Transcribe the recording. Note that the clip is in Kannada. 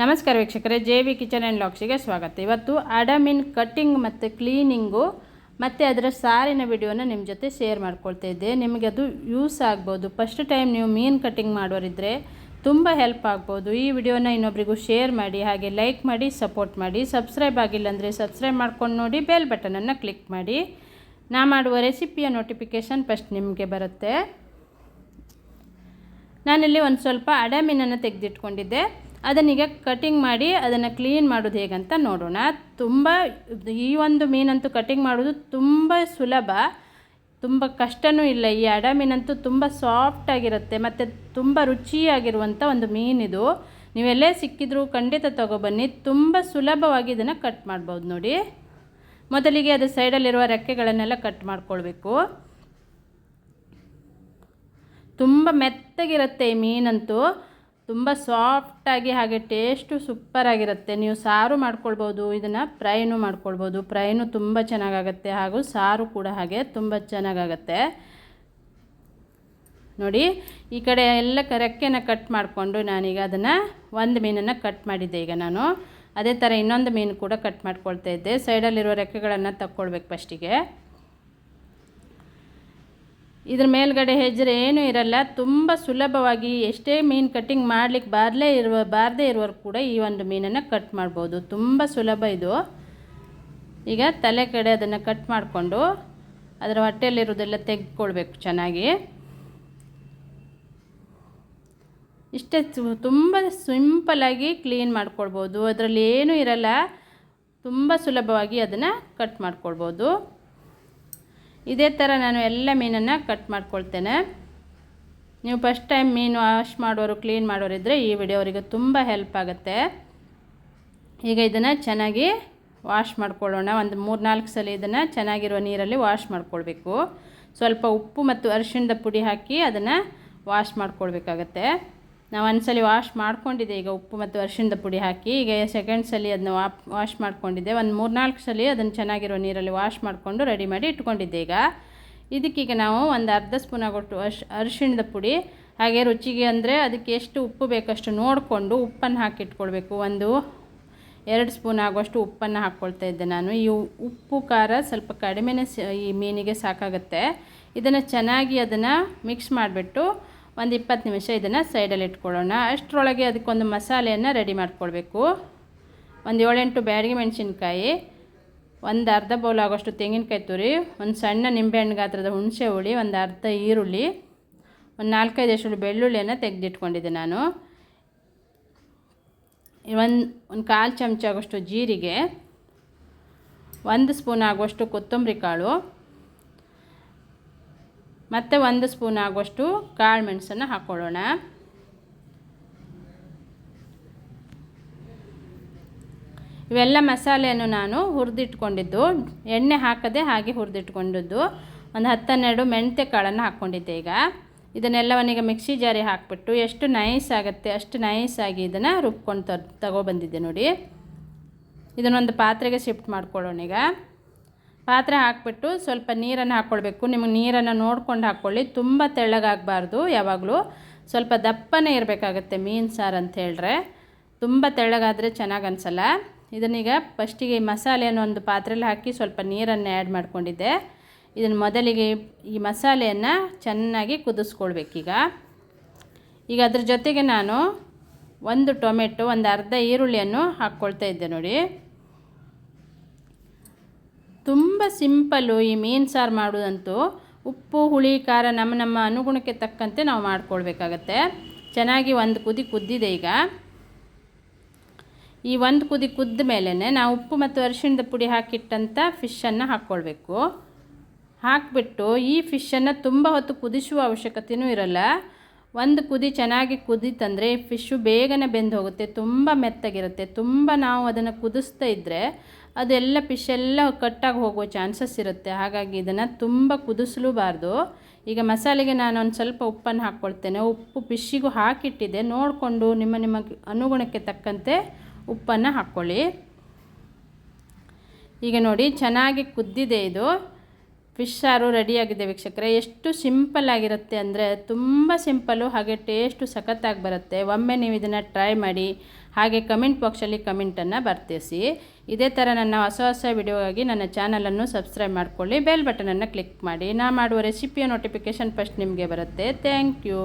ನಮಸ್ಕಾರ ವೀಕ್ಷಕರೇ, ಜೆ ವಿ ಕಿಚನ್ ಆ್ಯಂಡ್ ಲಾಕ್ಸಿಗೆ ಸ್ವಾಗತ. ಇವತ್ತು ಅಡಮಿನ್ ಕಟ್ಟಿಂಗ್ ಮತ್ತು ಕ್ಲೀನಿಂಗು ಮತ್ತು ಅದರ ಸಾರಿನ ವಿಡಿಯೋನ ನಿಮ್ಮ ಜೊತೆ ಶೇರ್ ಮಾಡ್ಕೊಳ್ತಾ ಇದ್ದೆ. ನಿಮಗೆ ಅದು ಯೂಸ್ ಆಗ್ಬೋದು. ಫಸ್ಟ್ ಟೈಮ್ ನೀವು ಮೀನು ಕಟ್ಟಿಂಗ್ ಮಾಡೋರಿದ್ದರೆ ತುಂಬ ಹೆಲ್ಪ್ ಆಗ್ಬೋದು. ಈ ವಿಡಿಯೋನ ಇನ್ನೊಬ್ರಿಗೂ ಶೇರ್ ಮಾಡಿ, ಹಾಗೆ ಲೈಕ್ ಮಾಡಿ, ಸಪೋರ್ಟ್ ಮಾಡಿ. ಸಬ್ಸ್ಕ್ರೈಬ್ ಆಗಿಲ್ಲ ಅಂದರೆ ಸಬ್ಸ್ಕ್ರೈಬ್ ಮಾಡ್ಕೊಂಡು ನೋಡಿ, ಬೆಲ್ ಬಟನನ್ನು ಕ್ಲಿಕ್ ಮಾಡಿ. ನಾ ಮಾಡುವ ರೆಸಿಪಿಯ ನೋಟಿಫಿಕೇಷನ್ ಫಸ್ಟ್ ನಿಮಗೆ ಬರುತ್ತೆ. ನಾನಿಲ್ಲಿ ಒಂದು ಸ್ವಲ್ಪ ಅಡಮೀನನ್ನು ತೆಗೆದಿಟ್ಕೊಂಡಿದ್ದೆ. ಅದನ್ನೀಗ ಕಟಿಂಗ್ ಮಾಡಿ ಅದನ್ನು ಕ್ಲೀನ್ ಮಾಡೋದು ಹೇಗಂತ ನೋಡೋಣ. ತುಂಬ ಈ ಒಂದು ಮೀನಂತೂ ಕಟಿಂಗ್ ಮಾಡೋದು ತುಂಬ ಸುಲಭ. ತುಂಬ ಕಷ್ಟವೂ ಇಲ್ಲ. ಈ ಅಡ ಮೀನಂತೂ ತುಂಬ ಸಾಫ್ಟಾಗಿರುತ್ತೆ ಮತ್ತು ತುಂಬ ರುಚಿಯಾಗಿರುವಂಥ ಒಂದು ಮೀನಿದು ನೀವೆಲ್ಲೇ ಸಿಕ್ಕಿದ್ರೂ ಖಂಡಿತ ತೊಗೊಬನ್ನಿ ತುಂಬ ಸುಲಭವಾಗಿ ಇದನ್ನು ಕಟ್ ಮಾಡ್ಬೋದು ನೋಡಿ. ಮೊದಲಿಗೆ ಅದು ಸೈಡಲ್ಲಿರುವ ರೆಕ್ಕೆಗಳನ್ನೆಲ್ಲ ಕಟ್ ಮಾಡ್ಕೊಳ್ಬೇಕು. ತುಂಬ ಮೆತ್ತಗಿರುತ್ತೆ ಈ ಮೀನಂತೂ. ತುಂಬ ಸಾಫ್ಟಾಗಿ ಹಾಗೆ ಟೇಸ್ಟು ಸೂಪರಾಗಿರುತ್ತೆ ನೀವು ಸಾರು ಮಾಡ್ಕೊಳ್ಬೋದು, ಇದನ್ನು ಫ್ರೈನೂ ಮಾಡ್ಕೊಳ್ಬೋದು. ಫ್ರೈನೂ ತುಂಬ ಚೆನ್ನಾಗಾಗತ್ತೆ ಹಾಗೂ ಸಾರು ಕೂಡ ಹಾಗೆ ತುಂಬ ಚೆನ್ನಾಗಾಗತ್ತೆ. ನೋಡಿ, ಈ ಕಡೆ ಎಲ್ಲ ರೆಕ್ಕೆನ ಕಟ್ ಮಾಡಿಕೊಂಡು ನಾನೀಗ ಅದನ್ನು ಒಂದು ಮೀನನ್ನು ಕಟ್ ಮಾಡಿದ್ದೆ ಈಗ ನಾನು. ಅದೇ ಥರ ಇನ್ನೊಂದು ಮೀನು ಕೂಡ ಕಟ್ ಮಾಡ್ಕೊಳ್ತಾ ಇದ್ದೆ. ಸೈಡಲ್ಲಿರೋ ರೆಕ್ಕೆಗಳನ್ನು ತಕ್ಕೊಳ್ಬೇಕು ಫಸ್ಟಿಗೆ ಇದ್ರ ಮೇಲ್ಗಡೆ ಹೆಜ್ಜರೆ ಏನೂ ಇರಲ್ಲ. ತುಂಬ ಸುಲಭವಾಗಿ ಎಷ್ಟೇ ಮೀನು ಕಟ್ಟಿಂಗ್ ಮಾಡಲಿಕ್ಕೆ ಬಾರಲೇ ಇರುವ, ಬಾರದೇ ಇರುವರು ಕೂಡ ಈ ಒಂದು ಮೀನನ್ನು ಕಟ್ ಮಾಡ್ಬೋದು. ತುಂಬ ಸುಲಭ ಇದು. ಈಗ ತಲೆ ಕಡೆ ಅದನ್ನು ಕಟ್ ಮಾಡಿಕೊಂಡು ಅದರ ಹೊಟ್ಟೆಯಲ್ಲಿರೋದೆಲ್ಲ ತೆಗೆದುಕೊಳ್ಬೇಕು ಚೆನ್ನಾಗಿ. ಇಷ್ಟೇ ತುಂಬ ಸಿಂಪಲಾಗಿ ಕ್ಲೀನ್ ಮಾಡ್ಕೊಳ್ಬೋದು. ಅದರಲ್ಲಿ ಏನೂ ಇರಲ್ಲ. ತುಂಬ ಸುಲಭವಾಗಿ ಅದನ್ನು ಕಟ್ ಮಾಡ್ಕೊಳ್ಬೋದು. ಇದೇ ಥರ ನಾನು ಎಲ್ಲ ಮೀನನ್ನು ಕಟ್ ಮಾಡ್ಕೊಳ್ತೇನೆ. ನೀವು ಫಸ್ಟ್ ಟೈಮ್ ಮೀನು ವಾಶ್ ಮಾಡೋರು ಕ್ಲೀನ್ ಮಾಡೋರಿದ್ದರೆ ಈ ವಿಡಿಯೋ ಅವರಿಗೆ ತುಂಬ ಹೆಲ್ಪ್ ಆಗುತ್ತೆ. ಈಗ ಇದನ್ನು ಚೆನ್ನಾಗಿ ವಾಶ್ ಮಾಡ್ಕೊಳ್ಳೋಣ. ಒಂದು ಮೂರು ನಾಲ್ಕು ಸಲ ಇದನ್ನು ಚೆನ್ನಾಗಿರೋ ನೀರಲ್ಲಿ ವಾಶ್ ಮಾಡ್ಕೊಳ್ಬೇಕು. ಸ್ವಲ್ಪ ಉಪ್ಪು ಮತ್ತು ಅರಿಶಿಣದ ಪುಡಿ ಹಾಕಿ ಅದನ್ನು ವಾಶ್ ಮಾಡ್ಕೊಳ್ಬೇಕಾಗತ್ತೆ. ನಾವು ಒಂದ್ಸಲಿ ವಾಶ್ ಮಾಡ್ಕೊಂಡಿದ್ದೆ, ಈಗ ಉಪ್ಪು ಮತ್ತು ಅರಿಶಿಣದ ಪುಡಿ ಹಾಕಿ, ಈಗ ಸೆಕೆಂಡ್ ಸಲ ಅದನ್ನ ವಾಶ್ ಮಾಡ್ಕೊಂಡಿದ್ದೆ. ಒಂದು ಮೂರ್ನಾಲ್ಕು ಸಲ ಅದನ್ನು ಚೆನ್ನಾಗಿರೋ ನೀರಲ್ಲಿ ವಾಶ್ ಮಾಡಿಕೊಂಡು ರೆಡಿ ಮಾಡಿ ಇಟ್ಕೊಂಡಿದ್ದೆ ಈಗ. ಇದಕ್ಕೀಗ ನಾವು ಒಂದು ಅರ್ಧ ಸ್ಪೂನ್ ಆಗೋಷ್ಟು ಅಶ್ ಪುಡಿ, ಹಾಗೆ ರುಚಿಗೆ ಅಂದರೆ ಅದಕ್ಕೆ ಎಷ್ಟು ಉಪ್ಪು ಬೇಕಷ್ಟು ನೋಡಿಕೊಂಡು ಉಪ್ಪನ್ನು ಹಾಕಿಟ್ಕೊಳ್ಬೇಕು ಒಂದು ಎರಡು ಸ್ಪೂನ್ ಆಗುವಷ್ಟು ಉಪ್ಪನ್ನು ಹಾಕ್ಕೊಳ್ತಾ ಇದ್ದೆ ನಾನು. ಈ ಉಪ್ಪು ಖಾರ ಸ್ವಲ್ಪ ಕಡಿಮೆನೇ ಈ ಮೀನಿಗೆ ಸಾಕಾಗುತ್ತೆ. ಇದನ್ನು ಚೆನ್ನಾಗಿ ಅದನ್ನು ಮಿಕ್ಸ್ ಮಾಡಿಬಿಟ್ಟು ಒಂದು ಇಪ್ಪತ್ತು ನಿಮಿಷ ಇದನ್ನು ಸೈಡಲ್ಲಿ ಇಟ್ಕೊಳ್ಳೋಣ. ಅಷ್ಟರೊಳಗೆ ಅದಕ್ಕೊಂದು ಮಸಾಲೆಯನ್ನು ರೆಡಿ ಮಾಡ್ಕೊಳ್ಬೇಕು. ಒಂದು ಏಳೆಂಟು ಬ್ಯಾಡಿಗೆ ಮೆಣಸಿನ್ಕಾಯಿ, ಒಂದು ಅರ್ಧ ಬೌಲ್ ಆಗೋಷ್ಟು ತೆಂಗಿನಕಾಯಿ ತುರಿ, ಒಂದು ಸಣ್ಣ ನಿಂಬೆಹಣ್ಣು ಗಾತ್ರದ ಹುಣಸೆ ಹುಳಿ, ಒಂದು ಅರ್ಧ ಈರುಳ್ಳಿ, ಒಂದು ನಾಲ್ಕೈದು ಎಷ್ಟು ಬೆಳ್ಳುಳ್ಳಿಯನ್ನು ತೆಗೆದಿಟ್ಕೊಂಡಿದ್ದೆ ನಾನು. ಒಂದು ಒಂದು ಕಾಲು ಚಮಚ ಆಗೋಷ್ಟು ಜೀರಿಗೆ, ಒಂದು ಸ್ಪೂನ್ ಆಗುವಷ್ಟು ಕೊತ್ತಂಬರಿ ಕಾಳು ಮತ್ತು ಒಂದು ಸ್ಪೂನ್ ಆಗುವಷ್ಟು ಕಾಳು ಮೆಣಸನ್ನು ಹಾಕ್ಕೊಳ್ಳೋಣ ಇವೆಲ್ಲ ಮಸಾಲೆಯನ್ನು ನಾನು ಹುರಿದಿಟ್ಕೊಂಡಿದ್ದು. ಎಣ್ಣೆ ಹಾಕದೆ ಹಾಗೆ ಹುರಿದಿಟ್ಕೊಂಡಿದ್ದು. ಒಂದು ಹತ್ತನ್ನೆರಡು ಮೆಂತ್ಯ ಕಾಳನ್ನು ಹಾಕ್ಕೊಂಡಿದ್ದೆ ಈಗ. ಇದನ್ನೆಲ್ಲವನ್ನೀಗ ಮಿಕ್ಸಿ ಜಾರಿ ಹಾಕಿಬಿಟ್ಟು ಎಷ್ಟು ನೈಸ್ ಆಗುತ್ತೆ, ಅಷ್ಟು ನೈಸ್ ಆಗಿ ಇದನ್ನು ರುಬ್ಕೊಂಡು ತಗೊ ತಗೊಬಂದಿದ್ದೆ ನೋಡಿ. ಇದನ್ನೊಂದು ಪಾತ್ರೆಗೆ ಶಿಫ್ಟ್ ಮಾಡ್ಕೊಳ್ಳೋಣ ಈಗ. ಪಾತ್ರೆ ಹಾಕಿಬಿಟ್ಟು ಸ್ವಲ್ಪ ನೀರನ್ನು ಹಾಕ್ಕೊಳ್ಬೇಕು. ನಿಮಗೆ ನೀರನ್ನು ನೋಡ್ಕೊಂಡು ಹಾಕ್ಕೊಳ್ಳಿ. ತುಂಬ ತೆಳ್ಳಗಾಗಬಾರ್ದು ಯಾವಾಗಲೂ. ಸ್ವಲ್ಪ ದಪ್ಪನೇ ಇರಬೇಕಾಗತ್ತೆ ಮೀನು ಸಾರು ಅಂತ ಹೇಳಿದ್ರೆ ತುಂಬ ತೆಳ್ಳಗಾದರೆ ಚೆನ್ನಾಗಿ ಅನಿಸಲ್ಲ. ಇದನ್ನೀಗ ಫಸ್ಟಿಗೆ ಮಸಾಲೆಯನ್ನು ಒಂದು ಪಾತ್ರೆಯಲ್ಲಿ ಹಾಕಿ ಸ್ವಲ್ಪ ನೀರನ್ನು ಆ್ಯಡ್ ಮಾಡ್ಕೊಂಡಿದ್ದೆ. ಇದನ್ನು ಮೊದಲಿಗೆ ಈ ಮಸಾಲೆಯನ್ನು ಚೆನ್ನಾಗಿ ಕುದಿಸ್ಕೊಳ್ಬೇಕೀಗ. ಈಗ ಅದ್ರ ಜೊತೆಗೆ ನಾನು ಒಂದು ಟೊಮೆಟೊ, ಒಂದು ಅರ್ಧ ಈರುಳ್ಳಿಯನ್ನು ಹಾಕ್ಕೊಳ್ತಾ ಇದ್ದೆ ನೋಡಿ. ತುಂಬ ಸಿಂಪಲ್ಲು ಈ ಮೀನು ಸಾರು ಮಾಡೋದಂತೂ ಉಪ್ಪು, ಹುಳಿ, ಖಾರ ನಮ್ಮ ನಮ್ಮ ಅನುಗುಣಕ್ಕೆ ತಕ್ಕಂತೆ ನಾವು ಮಾಡ್ಕೊಳ್ಬೇಕಾಗತ್ತೆ. ಚೆನ್ನಾಗಿ ಒಂದು ಕುದಿ ಕುದ್ದಿದೆ ಈಗ. ಈ ಒಂದು ಕುದಿ ಕುದ್ದ ಮೇಲೇ ನಾವು ಉಪ್ಪು ಮತ್ತು ಅರಿಶಿಣದ ಪುಡಿ ಹಾಕಿಟ್ಟಂಥ ಫಿಶನ್ನು ಹಾಕ್ಕೊಳ್ಬೇಕು. ಹಾಕಿಬಿಟ್ಟು ಈ ಫಿಶನ್ನು ತುಂಬ ಹೊತ್ತು ಕುದಿಸುವ ಅವಶ್ಯಕತೆಯೂ ಇರಲ್ಲ. ಒಂದು ಕುದಿ ಚೆನ್ನಾಗಿ ಕುದೀತಂದರೆ ಫಿಶ್ಶು ಬೇಗನೆ ಬೆಂದು ಹೋಗುತ್ತೆ ತುಂಬ ಮೆತ್ತಗಿರುತ್ತೆ. ತುಂಬ ನಾವು ಅದನ್ನು ಕುದಿಸ್ತಾ ಇದ್ದರೆ ಅದೆಲ್ಲ ಫಿಶ್ ಎಲ್ಲ ಕಟ್ಟಾಗಿ ಹೋಗೋ ಚಾನ್ಸಸ್ ಇರುತ್ತೆ. ಹಾಗಾಗಿ ಇದನ್ನು ತುಂಬ ಕುದಿಸ್ಲೂಬಾರ್ದು. ಈಗ ಮಸಾಲೆಗೆ ನಾನು ಒಂದು ಸ್ವಲ್ಪ ಉಪ್ಪನ್ನು ಹಾಕ್ಕೊಳ್ತೇನೆ. ಉಪ್ಪು ಫಿಶ್ಶಿಗೂ ಹಾಕಿಟ್ಟಿದೆ ನೋಡಿಕೊಂಡು ನಿಮ್ಮ ನಿಮ್ಮ ಅನುಗುಣಕ್ಕೆ ತಕ್ಕಂತೆ ಉಪ್ಪನ್ನು ಹಾಕ್ಕೊಳ್ಳಿ. ಈಗ ನೋಡಿ, ಚೆನ್ನಾಗಿ ಕುದ್ದಿದೆ ಇದು. ಫಿಶ್ ಸಾರು ರೆಡಿಯಾಗಿದೆ ವೀಕ್ಷಕರೇ. ಎಷ್ಟು ಸಿಂಪಲ್ ಆಗಿರುತ್ತೆ ಅಂದರೆ ತುಂಬ ಸಿಂಪಲ್ಲು ಹಾಗೆ ಟೇಸ್ಟು ಸಖತ್ತಾಗಿ ಬರುತ್ತೆ. ಒಮ್ಮೆ ನೀವು ಇದನ್ನು ಟ್ರೈ ಮಾಡಿ ಹಾಗೆ ಕಮೆಂಟ್ ಬಾಕ್ಸಲ್ಲಿ ಕಮೆಂಟನ್ನು ಬರ್ತಿಸಿ. ಇದೇ ಥರ ನನ್ನ ಹೊಸ ಹೊಸ ವಿಡಿಯೋಗಾಗಿ ನನ್ನ ಚಾನಲನ್ನು ಸಬ್ಸ್ಕ್ರೈಬ್ ಮಾಡ್ಕೊಳ್ಳಿ, ಬೆಲ್ ಬಟನನ್ನು ಕ್ಲಿಕ್ ಮಾಡಿ. ನಾ ಮಾಡುವ ರೆಸಿಪಿಯ ನೋಟಿಫಿಕೇಶನ್ ಫಸ್ಟ್ ನಿಮಗೆ ಬರುತ್ತೆ. Thank you.